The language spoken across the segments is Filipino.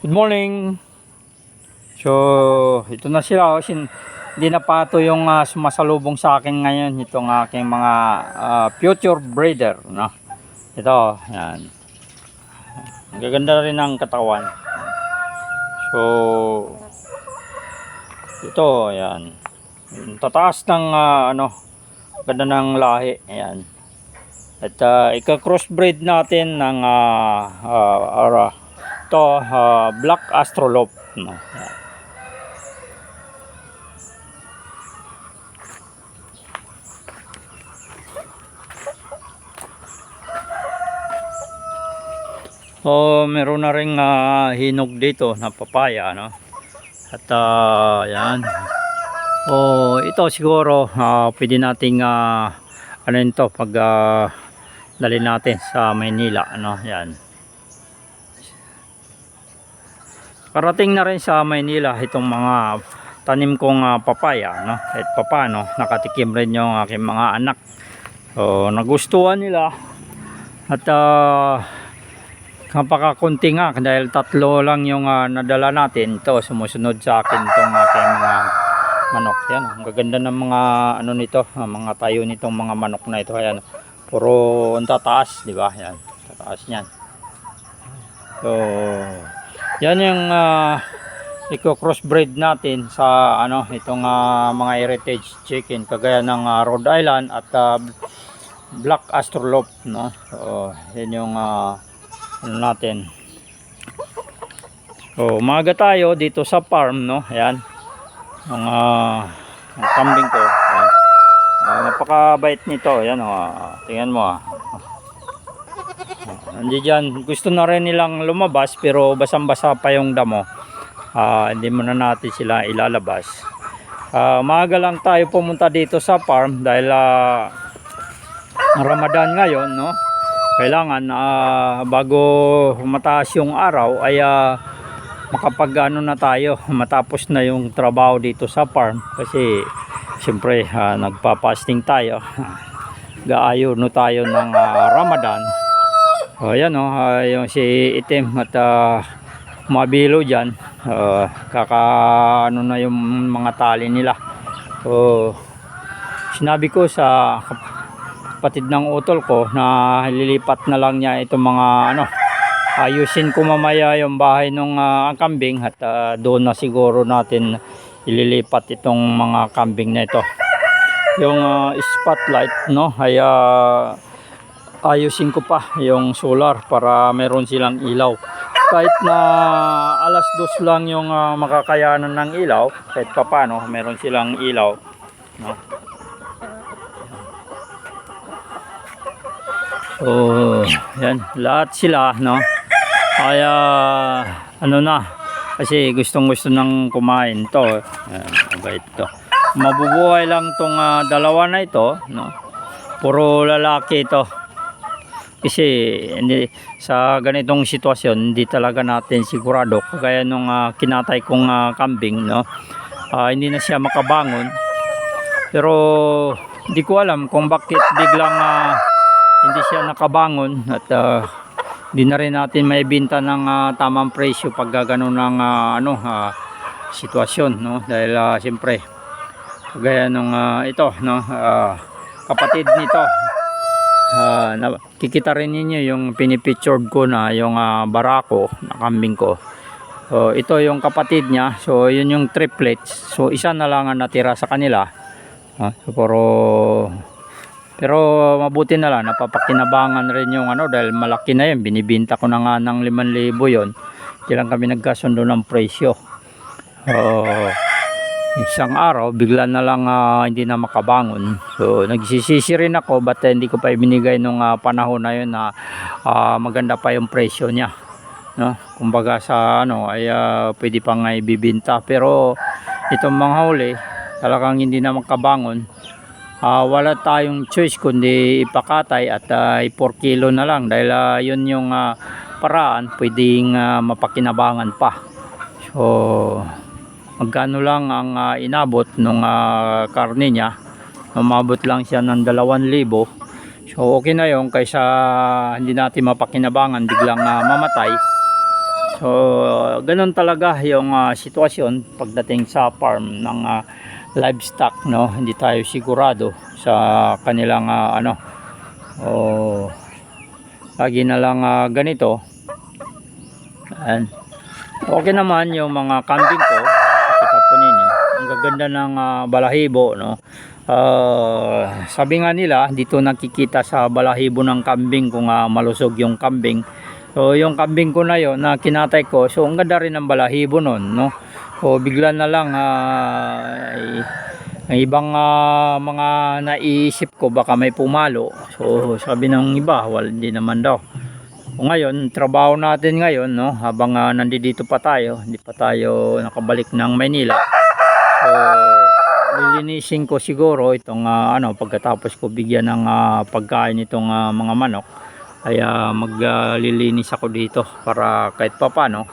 Good morning. So, ito na sila. Oh. Sin hindi na pato yung ah, sumasalubong sa akin ngayon itong aking mga ah, future breeder. No? Ito, yan. Ang gaganda rin ng katawan. So, ito, yan. Tataas ng ah, ano, ganda ng lahi. Ayan. At uh, ika-crossbreed natin ng ah, ah, ara, ito, ah, Black Astrolop. No? Oh, meron na ring ah, hinog dito na papaya, no? At ah, yan. Oh, ito siguro ah, pwede nating ah, ano ito pag ah, dali natin sa Maynila, ano? Yan. Parating na rin sa Maynila itong mga tanim kong ah, papaya, no? At papano, nakatikim rin yung aking mga anak. So, nagustuhan nila. At ah, Kapakakunti nga dahil tatlo lang yung ah, nadala natin. Ito sumusunod sa akin itong aking mga manok. Yan, ang gaganda ng mga ano nito, mga tayo nitong mga manok na ito. Ayan, puro ang tataas, di ba? Yan, tataas niyan. So, yan yung uh, iko-crossbreed natin sa ano itong ah, mga heritage chicken. Kagaya ng ah, Rhode Island at ah, Black Astrolop, no? So, yan yung ah, ano natin. So umaga tayo dito sa farm no? Ayan ang, ah, ang kambing ko. Ayan. Ah, napakabait nito. Ayan oh, tingnan mo ah Nandiyan dyan, gusto na rin nilang lumabas pero basang-basa pa yung damo. Ah, hindi mo na natin sila ilalabas. Ah, maaga lang tayo pumunta dito sa farm dahil ah, Ramadan ngayon, no? Kailangan ah, bago mataas yung araw ay ah, makapag ano na tayo, matapos na yung trabaho dito sa farm kasi siyempre ah, nagpa-fasting tayo. Gaayo no tayo ng ah, Ramadan. O yan o, ah, yung si Itim at ah, mabilo dyan. Ah, kaka ano na yung mga tali nila. So, sinabi ko sa kapatid ng utol ko na lilipat na lang niya itong mga ano ayusin ko mamaya yung bahay ng kambing at ah, doon na siguro natin ililipat itong mga kambing na ito yung ah, spotlight no ay ah, ayusin ko pa yung solar para meron silang ilaw kahit na alas dos lang yung ah, makakayanan ng ilaw kahit pa paano meron silang ilaw no Oh, yan, lahat sila, no? Kaya, ano na, kasi gustong gusto nang kumain to. Yan, mabait to. Mabubuhay lang tong ah, dalawa na ito, no? Puro lalaki ito. Kasi hindi, sa ganitong sitwasyon, hindi talaga natin sigurado. Kagaya nung ah, kinatay kong ah, kambing, no? Ah, hindi na siya makabangon. Pero, hindi ko alam kung bakit biglang ah, hindi siya nakabangon at hindi na rin natin may binta ng ah, tamang presyo pag gano'n ng ah, ano, ah, sitwasyon no dahil ah, siyempre kagaya nung ah, ito no ah, kapatid nito ah, na, kikita rin ninyo yung pinipictured ko na yung ah, barako na kambing ko so ito yung kapatid niya so yun yung triplets so isa na lang ang natira sa kanila Ah, so, pero pero mabuti na lang, napapakinabangan rin yung ano dahil malaki na yan. Binibinta ko na nga ng 5,000 yon. Hindi lang kami nagkasundo ng presyo. Oh, isang araw, bigla na lang ah, hindi na makabangon. So, nagsisisi rin ako but hindi ko pa ibinigay nung ah, panahon na yun na ah, maganda pa yung presyo niya. No? Kumbaga sa ano ay ah, pwede pa nga ibibinta pero itong mga huli talagang hindi na makabangon Ah, wala tayong choice kundi ipakatay at uh, 4 kilo na lang dahil ah, yun yung ah, paraan pwedeng ah, mapakinabangan pa so magkano lang ang ah, inabot nung ah, karne niya umabot lang siya ng 2,000 so okay na yun kaysa hindi natin mapakinabangan biglang ah, mamatay So, ganun talaga yung ah, sitwasyon pagdating sa farm ng ah, livestock, no? Hindi tayo sigurado sa kanilang ah, ano. Oh, lagi na lang ah, ganito. Ayan. Okay naman yung mga kambing ko. Gaganda ng ah, balahibo, no? Ah, sabi nga nila, dito nakikita sa balahibo ng kambing kung ah, malusog yung kambing. So, yung kambing ko na yon na kinatay ko, so ang ganda rin ng balahibo nun, no? So, bigla na lang ay- ang ibang ah, mga naiisip ko baka may pumalo. So, sabi ng iba, wal hindi naman daw. Ngayon, trabaho natin ngayon, no, habang uh, nandito pa tayo, hindi pa tayo nakabalik ng Maynila. Lilinisin ko siguro itong ah, ano, pagkatapos ko bigyan ng ah, pagkain itong ah, mga manok, ay ah, maglilinis ako dito para kahit papano,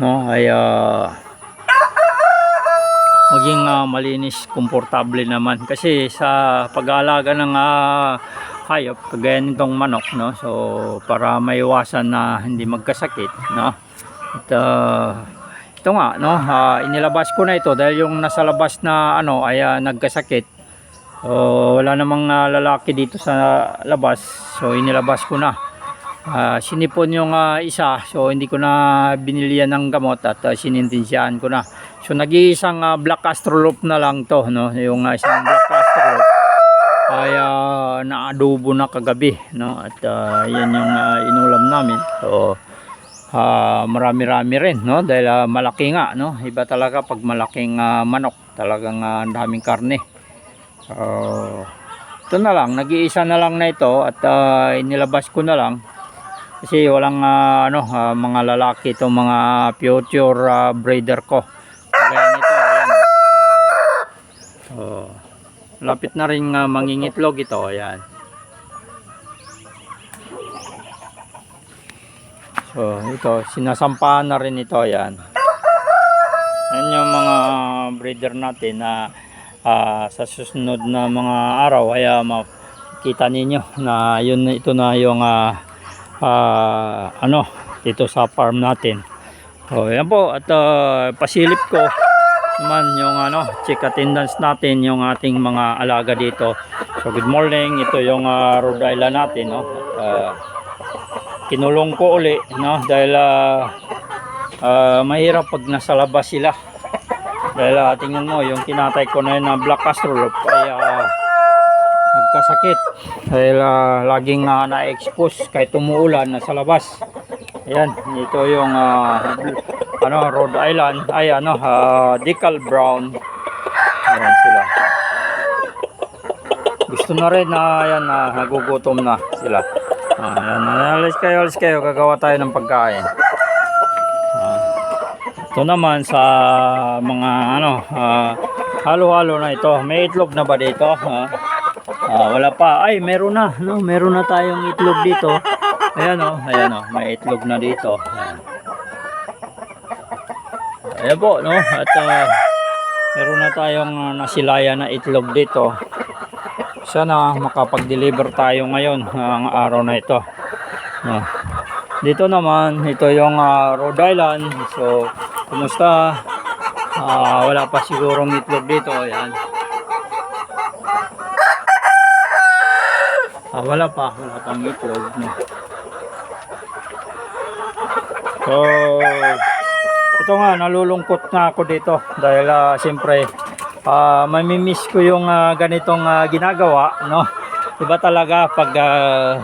no, ay ah, maging ah, malinis, komportable naman. Kasi sa pag-aalaga ng ah, hayop kagaya nitong manok no so para maiwasan na hindi magkasakit no? At ah, ito nga no? Ah, inilabas ko na ito dahil yung nasa labas na ano ay ah, nagkasakit. So wala namang ah, lalaki dito sa labas. So inilabas ko na. Ah, sinipon yung ah, isa. So hindi ko na binilian ng gamot at uh, sinintensyahan ko na. So nag-iisang ah, black astrolop na lang to no? Yung ah, isang black astrolop ay ah, naadobo na kagabi no? At ah, yan yung ah, inulam namin. So ah, marami-rami rin no dahil ah, malaki nga no iba talaga pag malaking ah, manok talagang ang daming karne so ito na lang nag-iisa na lang na ito at ah, inilabas ko na lang kasi walang ah, ano ah, mga lalaki itong mga future ah, breeder ko kaya nito ayan oh. Lapit na rin uh, mangingitlog ito. Ayan. So, ito. Sinasampahan na rin ito. Ayan. Yan yung mga breeder natin na ah, sa susunod na mga araw ay makikita ninyo na yun ito na yung ah, ah, ano dito sa farm natin. So, yan po at ah, pasilip ko naman yung ano check attendance natin yung ating mga alaga dito so good morning ito yung ah, Rhode Island natin no ah, kinulong ko uli no? Dahil ah, ah, mahirap pag nasa labas sila. Dahil ah, tingnan mo yung kinatay ko na yun na black astrolop ay ah, nagkasakit dahil ah, laging ah, na-expose kahit umuulan nasa labas. Ayan ito yung ah, ano Rhode Island. Ay ano ah, decal brown. Ayan sila. Gusto na rin na ayan na nagugutom na sila ah, alis kayo alis kayo. Gagawa tayo ng pagkain. Ah, ito naman sa mga ano ah, halo-halo na ito. May itlog na ba dito? Ah, wala pa. Ay meron na no? Meron na tayong itlog dito. Ayan oh. Ayan oh. May itlog na dito. Ayan. Po, no? At ah, meron na tayong ah, nasilaya na itlog dito. Sana makapag-deliver tayo ngayon ang araw na ito. No. Dito naman, ito yung ah, Rhode Island. So, kumusta? Ah, wala pa sigurong itlog dito. Ayan. Ah, wala pa. Wala pang itlog. No? So, ito nga nalulungkot na ako dito dahil ah, siyempre ah, mamimiss ko yung ah, ganitong ah, ginagawa no? Iba talaga pag ah,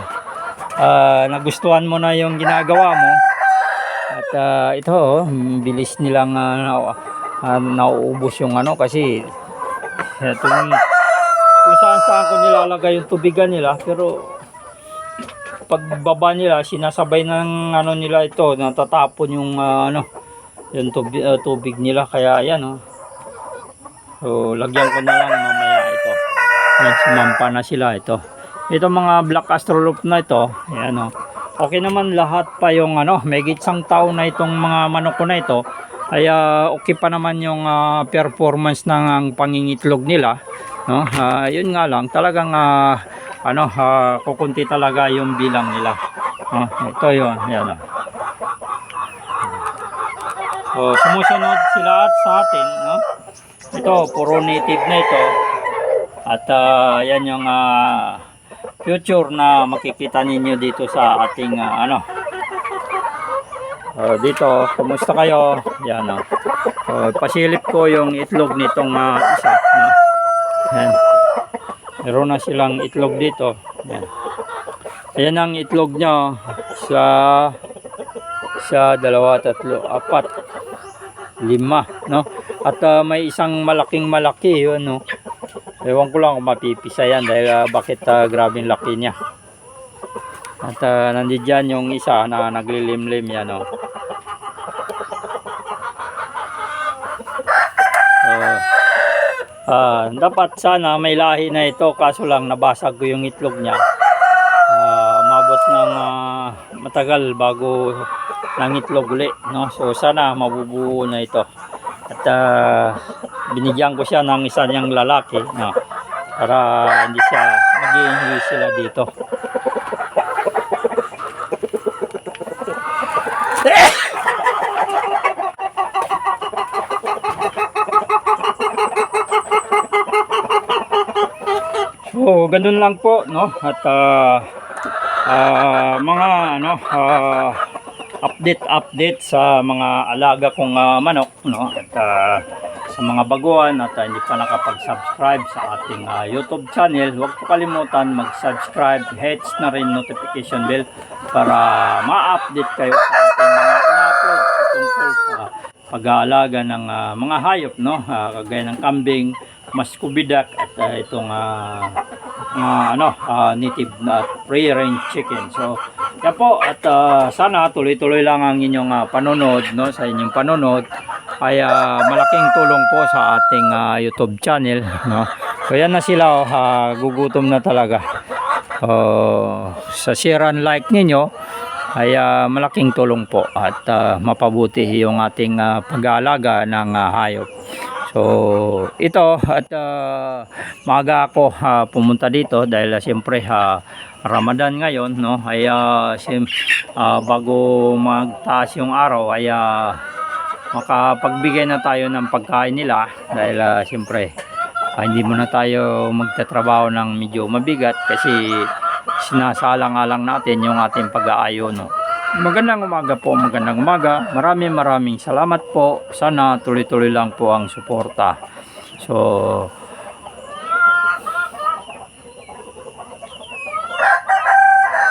ah, nagustuhan mo na yung ginagawa mo. At ah, ito oh, bilis nilang ah, na, ah, nauubos yung ano kasi itong kung saan saan ko nilalagay yung tubigan nila. Pero pagbaba nila sinasabay ng ano nila ito natatapon yung ah, ano yung tubig, uh, tubig nila. Kaya ayan oh. So lagyan ko na lang mamaya ito. Ayan, sumampa na sila ito. Ito mga black astrolop na ito, ayan oh. Okay naman lahat pa yung ano, may gitsang taon na itong mga manok ko na ito. Ay ah, okay pa naman yung ah, performance ng ang pangingitlog nila, no? Ah, yun nga lang, talagang ah, ano, ah, kukunti talaga yung bilang nila. Oh, ito yun, ayan oh. So, sumusunod sila at sa atin, no? Ito, puro native na ito. At ah, yan yung ah, future na makikita ninyo dito sa ating ah, ano. Oh, dito, kumusta kayo? Yan? Oh, pasilip ko yung itlog nitong ah, isa, no? Yan. Meron na silang itlog dito. Yan. Ayan ang itlog niya sa sa dalawa, tatlo, apat, lima, no? At ah, may isang malaking malaki, yun, no? Ewan ko lang kung mapipisa yan dahil ah, bakit ah, grabing laki niya. At uh, nandiyan yung isa na naglilimlim yan, no? So, ah, dapat sana may lahi na ito kaso lang nabasag ko yung itlog niya. Ah, umabot ng ah, matagal bago ng itlog uli, no? So sana mabubuo na ito. At ah, binigyan ko siya ng isa niyang lalaki, no? Para hindi siya mag sila dito. So, ganun lang po, no? At ah, ah, mga ano, ah, update update sa mga alaga kong ah, manok, no? At ah, sa mga baguhan at ah, hindi pa nakapag-subscribe sa ating ah, YouTube channel, huwag po kalimutan mag-subscribe, hits na rin notification bell para ma-update kayo sa ating mga in-upload tungkol sa pag-aalaga ng ah, mga hayop, no? Ah, kagaya ng kambing, muscovidac at ah, itong ah, mga ano, ah, native na free range chicken. So, yan po at ah, sana tuloy-tuloy lang ang inyong ah, panonood, no? Sa inyong panonood ay ah, malaking tulong po sa ating ah, YouTube channel, no? So, yan na sila, oh, ah, gugutom na talaga. Oh, sa share and like ninyo ay ah, malaking tulong po at ah, mapabuti yung ating ah, pag-aalaga ng ah, hayop. So, ito at ah, maaga ako ah, pumunta dito dahil ah, siyempre ah, Ramadan ngayon, no? Ay ah, sim- ah, bago magtaas yung araw ay ah, makapagbigay na tayo ng pagkain nila dahil ah, siyempre ah, hindi muna tayo magtatrabaho ng medyo mabigat kasi sinasalang-alang natin yung ating pag-aayo, no? Magandang umaga po, magandang umaga. Maraming maraming salamat po. Sana tuloy-tuloy lang po ang suporta. So,